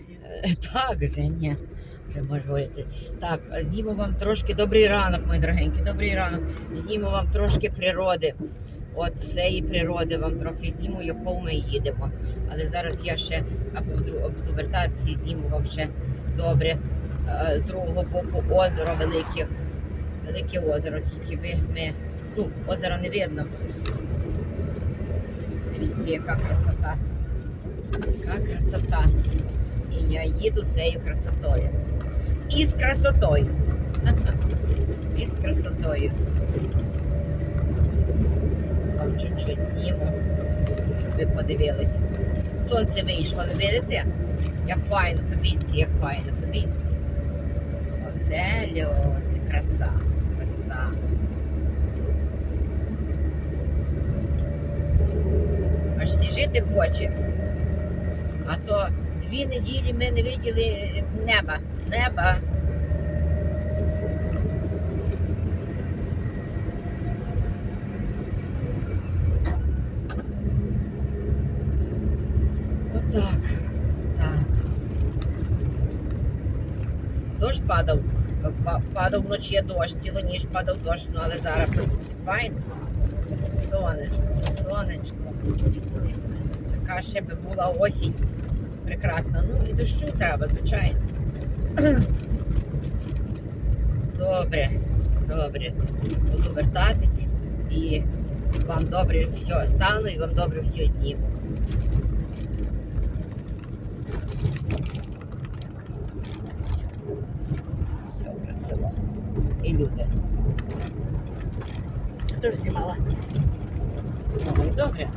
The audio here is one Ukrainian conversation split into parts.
Так, вже ні. Вже можу. Так, зніму вам трошки добрий ранок, мої дорогенькі, добрий ранок. Зніму вам трошки природи. От цієї природи вам трохи зніму, яку ми їдемо. Але зараз я ще буду, буду вертатися і зніму вам ще добре. Е, З другого боку озеро велике. Велике озеро, тільки ви ми. Ну, озера не видно. Дивіться, яка красота. Яка красота. І я їду з цією красотою. І з красотою. І з красотою. Вам чуть-чуть зніму, щоб ви подивились. Сонце вийшло, ви видите? Як файно, подивіться, як файно, подивіться. Оце льот, краса, краса. Аж всі жити хоче. А то дві неділі ми не виділи неба. Неба. Отак. Так. Дощ падав. Падав вночі дощ, цілу ніч падав дощ, ну але зараз файно. Сонечко, сонечко. Така ще би була осінь. Прекрасна. Ну і дощу треба, звичайно. Добре, добре. Буду вертатись і вам добре все стану і вам добре все зніму. Все красиво. І люди. теж знімала. Ну, і добре.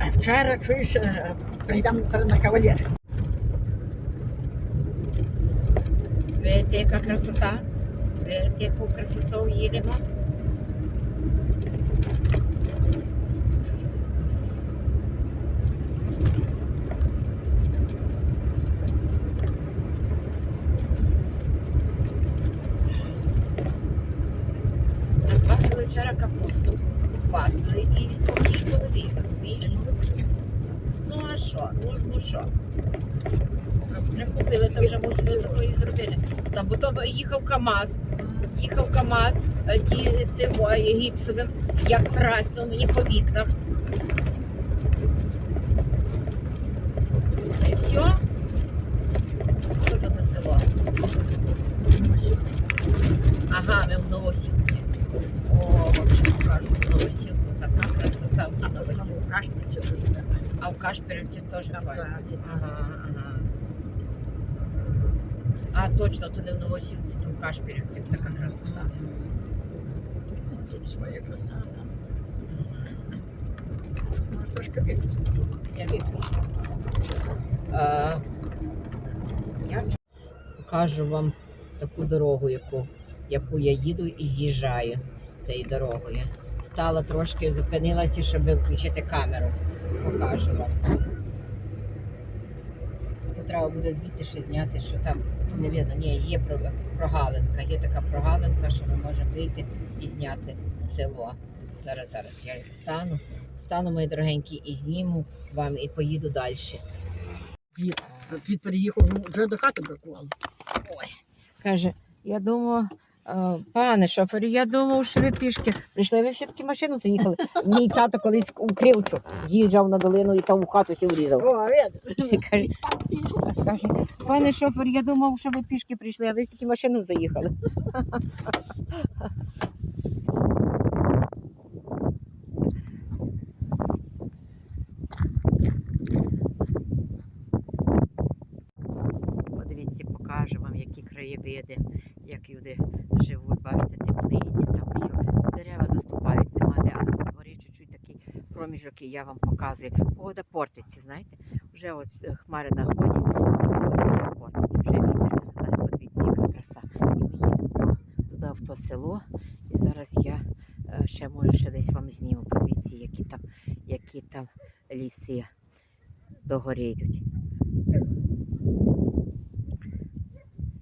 Вчора чуєш, е, прийдемо на кавалер. Видите, яка красота? Видите, яку красоту їдемо? Пасили вчора капусту, пасли і спокій голові, розумієш? Ну а що? Ну, ну що? Не купили, то вже мусили такої зробити. Та бо то їхав КАМАЗ, їхав КАМАЗ, е, ті з тим гіпсовим, як красно мені по. І село? Ага, ми в Новосілці. О, взагалі покажу в Новосілку. Така красота в тій Новосілці. Кашпільці дуже нормально. А в Кашпірівці теж. Ага, ага. А точно, то не в Новосілці, то в Кашпірівці така красота. Ну, Тут своя краса. там. Може трошки випити. Я виключу. Я покажу вам таку дорогу, яку, яку я їду і з'їжджаю цією дорогою. Стала трошки, зупинилася, щоб включити камеру. Покажу вам. То треба буде звідти ще зняти, що там не видно. Ні, є прогалинка, є така прогалинка, що ми можемо вийти і зняти село. Зараз, зараз я стану. Стану, мої дорогенькі, і зніму вам і поїду далі. Плід, плід переїхав, вже до хати бракувало. Ой. Каже, я думав, е, пане шофер, я думав, що ви пішки прийшли. Ви все-таки машину заїхали. Мій тато колись у Кривчу з'їжджав на долину і там у хату сів врізав. О. Каже, каже, пане шофер, я думав, що ви пішки прийшли, а ви все-таки машину заїхали. Подивіться, покажу вам, які краєвиди, як люди бачите, теплиці, там все. Дерева заступають, нема де, але тут згорі чуть-чуть такий проміжок, і я вам показую. Погода портиться, знаєте, вже от е, хмари на ході, вже портиться, вже вітер. Але подивіться, яка краса. І ми їдемо туди, в то село. І зараз я е, ще може ще десь вам зніму. Подивіться, які там, які там ліси до гори йдуть.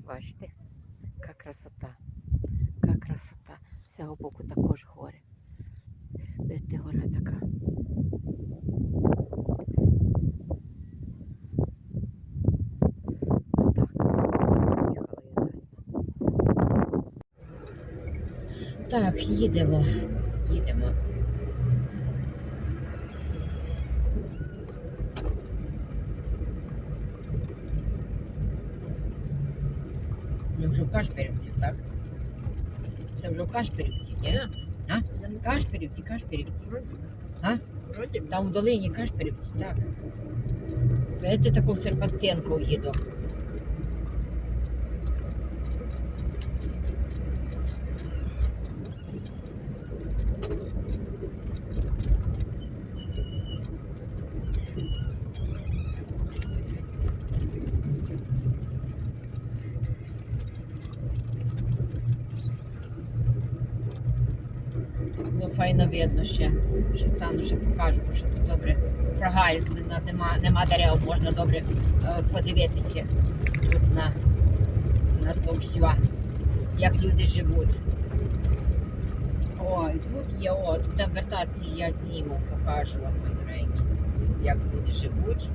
Бачите, цього боку також гори. Видите, гора така. Так, їдемо, їдемо. Ми вже в Кашпірівці, так? Це вже в Кашпирівці, ні? А? Кашпирівці. Вроді. А? Вроді. Там в долині Кашпирівці, так. Видите, таку в Серпантинку їду. Ну, видно ще. Ще стану, ще покажу, що тут добре прогальна, нема, нема дерев, можна добре е, подивитися тут на, на то все, як люди живуть. Ой, тут є, о, тут вертації я зніму, покажу вам, мої доренькі, як люди живуть.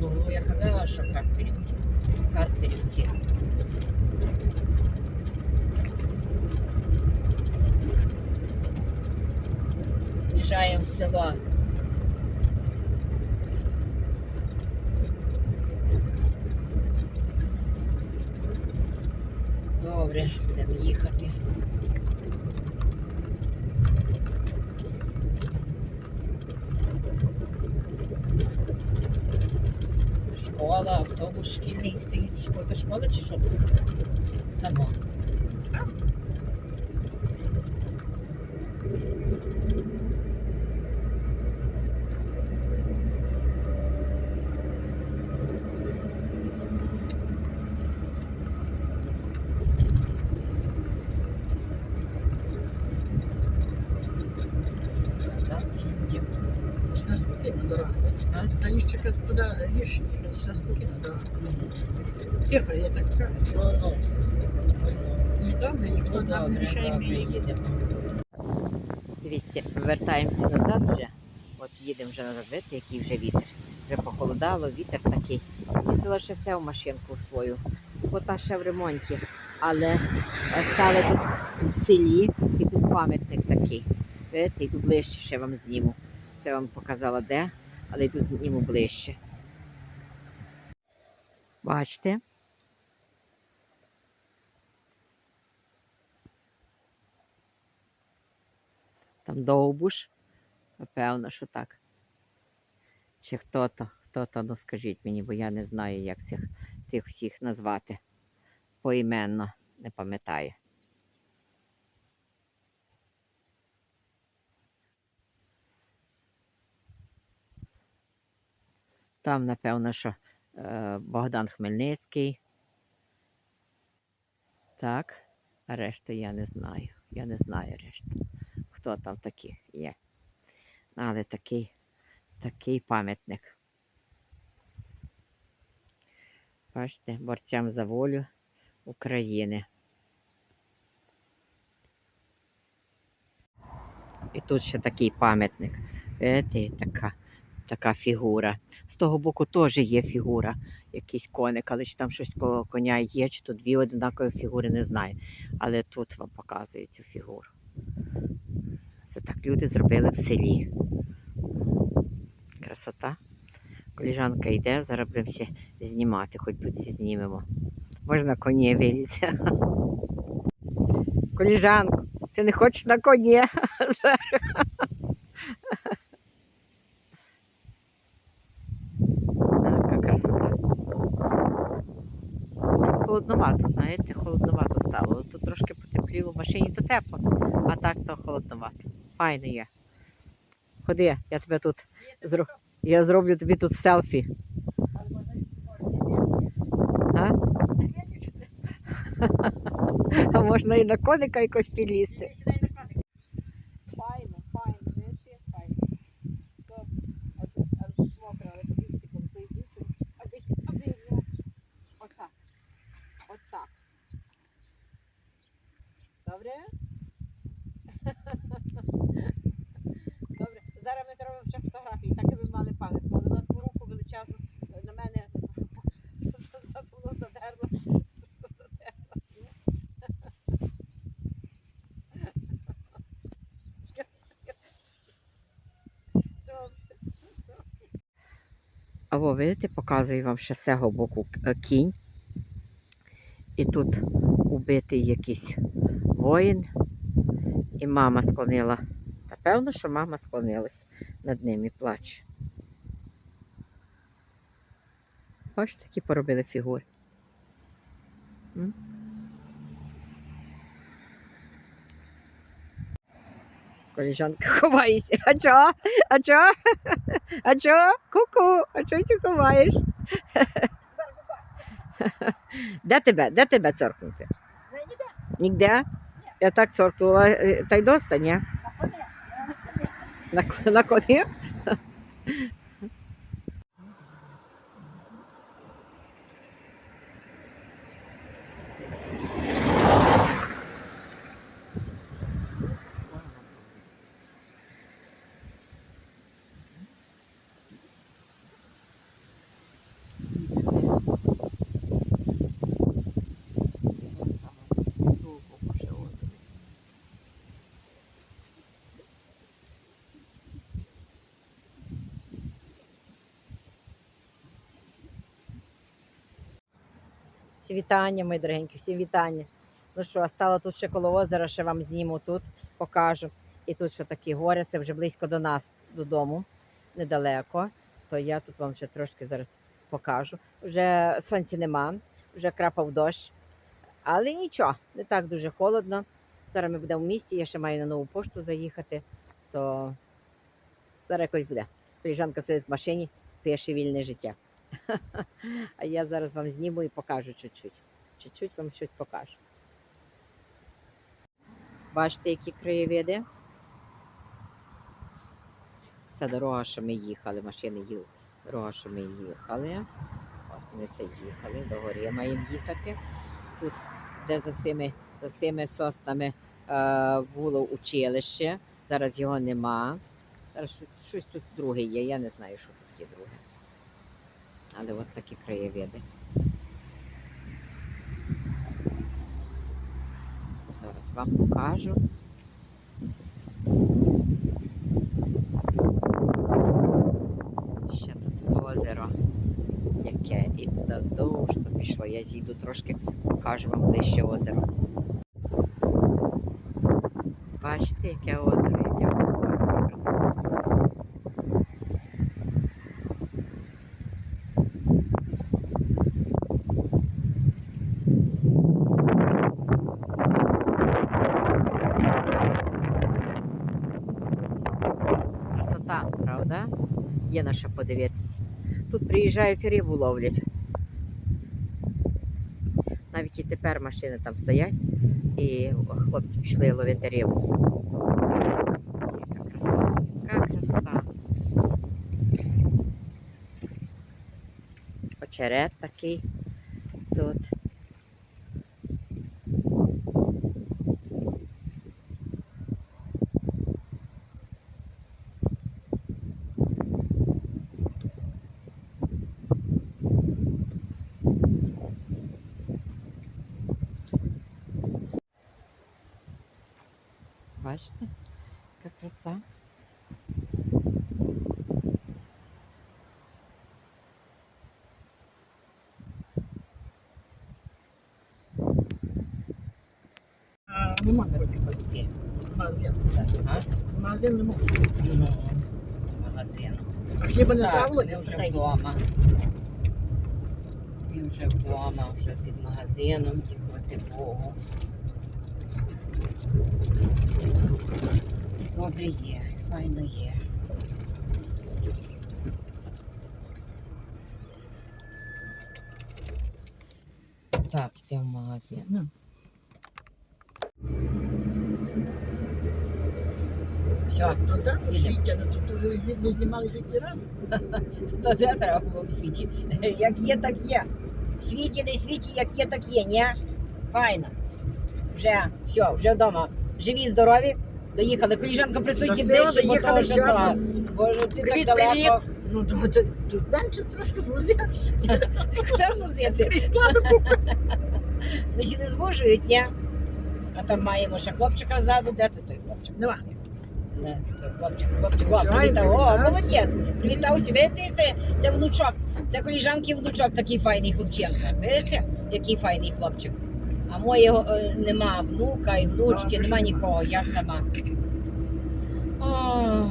Ну, я казала, що Каспірівці. Каспірівці. В'їжджаємо в село. Добре, будемо їхати. Школа, автобус шкільний стоїть. Школа, то школа чи що? Там. о. Казати людям. Сюди спокійна дорога. А? Та ніщика сюди спокійна дорога. Тихо, я так кажу. що Ну, ну. Добре, ніхто Ну, нам не мішає добре, їдемо. Дивіться, вертаємося назад вже. От їдемо вже назад, видите, який вже вітер. Вже похолодало, вітер такий. Їздила ще це в машинку свою. Бо та ще в ремонті. Але е, стали тут в селі і тут пам'ятник такий. Видите, йду ближче, ще вам зніму. Це вам показала де, але йду зніму ближче. Бачите? Там довбуш. Напевно, що так. Чи хто-то, хто-то, ну скажіть мені, бо я не знаю, як цих, тих всіх назвати. Поіменно не пам'ятаю. Там, напевно, що Богдан Хмельницький. Так, а решта я не знаю. Я не знаю решту хто там такі є. Але такий, такий пам'ятник. Бачите, борцям за волю України. І тут ще такий пам'ятник. Видите, така, така фігура. З того боку теж є фігура, якийсь коник, але чи там щось коло коня є, чи то дві однакові фігури, не знаю. Але тут вам показують цю фігуру. Це так люди зробили в селі. Красота. Коліжанка йде, зараз будемо ще знімати, хоч тут всі знімемо. Можна коні вилізти. Коліжанко, ти не хочеш на коні? Яка красота. Холодновато, знаєте, холодновато стало. Тут трошки потепліло в машині, то тепло, а так то холодновато. Файно є. Ходи, я тебе тут зро... я зроблю тобі тут селфі. А? а можна і на коника якось підлізти. Файно, файно, не ти файно. То, а тут, а тут мокро, але подивіться, коли той дівчинки, а десь, а десь, ну, отак, отак. Добре? Добре, зараз ми зробимо ще фотографії, так і ви мали пам'ять, але на ту руку величезну на мене задерло. задерло. Видите, показую вам ще з цього боку е, кінь. І тут убитий якийсь воїн. І мама склонила. Та певно, що мама склонилась над ним і плаче. Ось такі поробили фігури. Коліжанка ховаєшся. А чо? А чо? А чо? Ку-ку, а чо ти ховаєш? Де тебе? Де тебе цоркнути? Нігде? Я так цоркнула, е, та й доста, ні? На, коні. на коні? Всі вітання, мої дорогенькі, всі вітання. Ну що, стало тут ще коло озера, ще вам зніму тут, покажу. І тут що такі гори, це вже близько до нас, додому, недалеко. То я тут вам ще трошки зараз покажу. Вже сонця нема, вже крапав дощ. Але нічого, не так дуже холодно. Зараз ми будемо в місті, я ще маю на нову пошту заїхати, то зараз якось буде. Коліжанка сидить в машині, пише вільне життя. А я зараз вам зніму і покажу чуть-чуть. Чуть-чуть вам щось покажу. Бачите, які краєвиди? Це дорога, що ми їхали, машини їли. Дорога, що ми їхали. От ми це їхали, до гори маємо їхати. Тут, де за цими, за цими соснами е, було училище, зараз його нема. Зараз щось- тут друге є, я не знаю, що тут є друге. Але от такі краєвиди. Зараз вам покажу. Ще тут озеро, яке і туди вздовж то пішло. Я зійду трошки, покажу вам ближче озеро. Бачите, яке озеро, яке воно красиве. Красота, правда? Є на що подивитися. Тут приїжджають рибу ловлять. Навіть і тепер машини там стоять, і хлопці пішли ловити рибу. Яка краса, яка краса. Очерет такий тут. Бачите, яка краса. А, нема де робити пойти. Магазин. А? Магазин не можна. Ну, магазину. А хліба не Так, травили? ми вже Питайся. вдома. Ми вже вдома, вже під магазином, дякувати Богу. Добре є, файно є. Так, йдемо в магазин. Ну. Все, То так, Їдемо. Світя, ну, тут уже не знімалися який раз. то де треба було в світі. Як є, так є. Світі, не світі, як є, так є, ні? Файно. Вже, все, вже вдома. Живі, здорові. Доїхали. Коліжанка присутні Щасливо бо доїхали, то вже все. то. Боже, ти Привіт, так далеко. Ну, то, то, тут менше трошки друзі. Куди зусити? Прийшла до Ну, всі не згожують, ні? А там маємо ще хлопчика ззаду. Де тут той хлопчик? Нема. Не, хлопчик, хлопчик. О, Все, привітав. О, привітався. молодець. Привітався. Видите, це, це внучок. Це коліжанки внучок, такий файний хлопченко. Видите, який файний хлопчик. А моєго е, нема внука і внучки, нема нікого, я сама. Ой.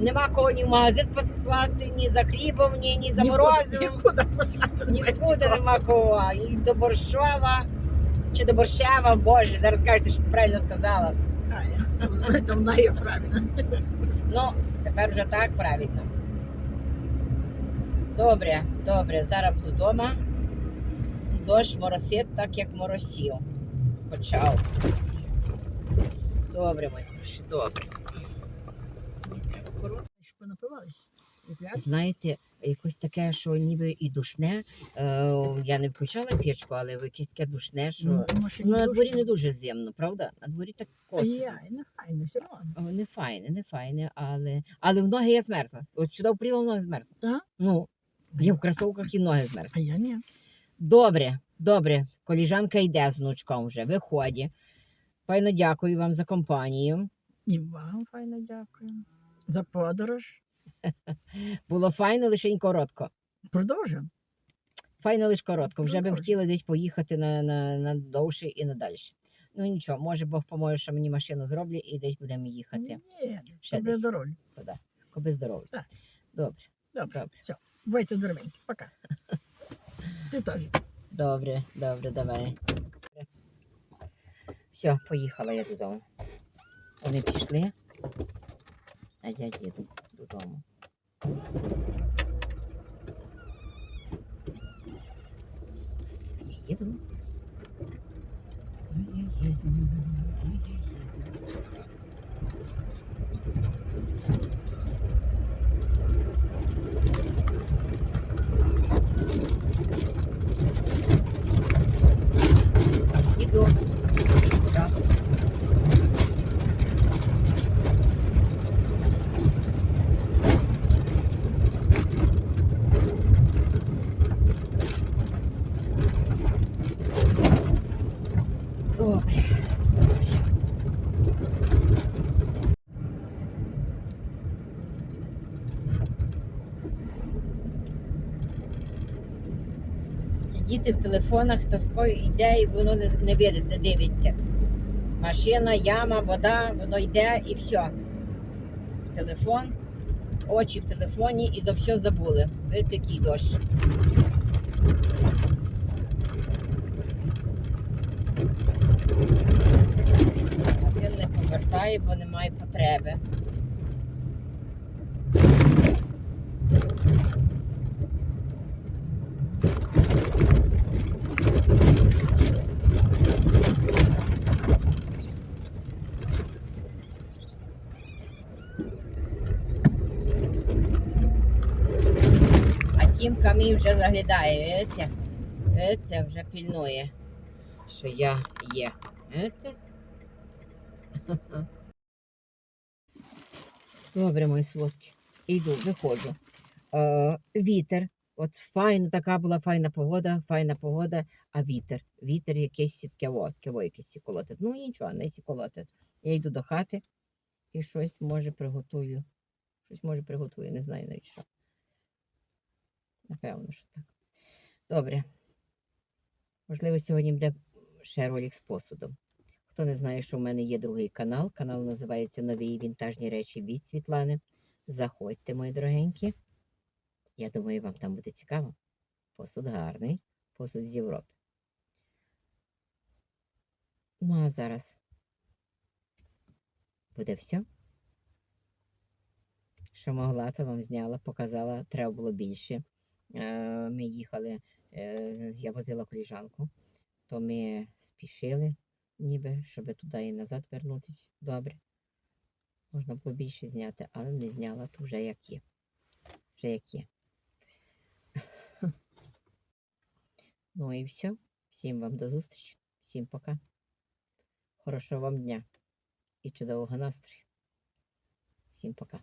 Нема кого ні в магазин послати, ні за хлібом, ні, ні за морозивом. Нікуди послати. Нікуди нема кого. І до Борщова чи до Борщева, боже, зараз кажете, що правильно сказала. Там знає правильно. Ну, тепер вже так правильно. Добре, добре, зараз буду вдома. Дощ моросить так, як моросів. Почав. Добре, мої хороші, добре. Щоб понапивались. Знаєте, якось таке, що ніби і душне. Е, я не включала печку, але якесь таке душне, що. Ну, тому що Ну, на дворі душно. не дуже зимно, правда? На дворі так косо. я, не файно, все одно. О, Не файне, не файне, але. Але в ноги я змерзла. От сюди впріла ноги змерзла. Так? Ну, я в кросовках і ноги змерзла. А я ні. Добре, добре. Коліжанка йде з внучком вже, виходить. Файно дякую вам за компанію. І вам файно дякую. За подорож. Було файно лише й коротко. Продовжуємо. Файно лише коротко. Вже би хотіли десь поїхати на, на, на довше і надалі. Ну нічого, може Бог поможе, що мені машину зроблять і десь будемо їхати. Ні, Ще тобі здоров'я. Коби здоров'я. Добре, Добре, добре. все. Бувайте здоровенькі. Пока. Ти теж. Добре, добре, давай. Все, поїхала я додому. Вони пішли, а я їду додому. Я їду. А я їду. а я їду. Іду. Все. Добре. Діти в телефонах такої йде і воно не, не видить, не дивиться. Машина, яма, вода, воно йде і все. Телефон, очі в телефоні і за все забули. Ви такий дощ. Один не повертає, бо немає потреби. А Тімка мій вже заглядає, видите? Видите, вже пільнує, що я є. Видите? Добре, мої солодкі. Іду, виходжу. Е, вітер. От файна, така була файна погода, файна погода, а вітер. Вітер якийсь сіткево, кево якийсь сіколотить. Ну нічого, не сіколотить. Я йду до хати і щось може приготую. Щось може приготую, не знаю навіть що. Напевно, що так. Добре. Можливо, сьогодні буде ще ролик з посудом. Хто не знає, що в мене є другий канал. Канал називається Нові вінтажні речі від Світлани. Заходьте, мої дорогенькі. Я думаю, вам там буде цікаво. Посуд гарний, посуд з Європи. Ну, а зараз буде все. Що могла, то вам зняла, показала, треба було більше. Е, Ми їхали, е, я возила коліжанку, то ми спішили, ніби, щоб туди і назад вернутися. Добре. Можна було більше зняти, але не зняла, то вже як є. Вже як є. Ну і все. Всім вам до зустрічі. Всім пока. Хорошого вам дня і чудового настрою. Всім пока.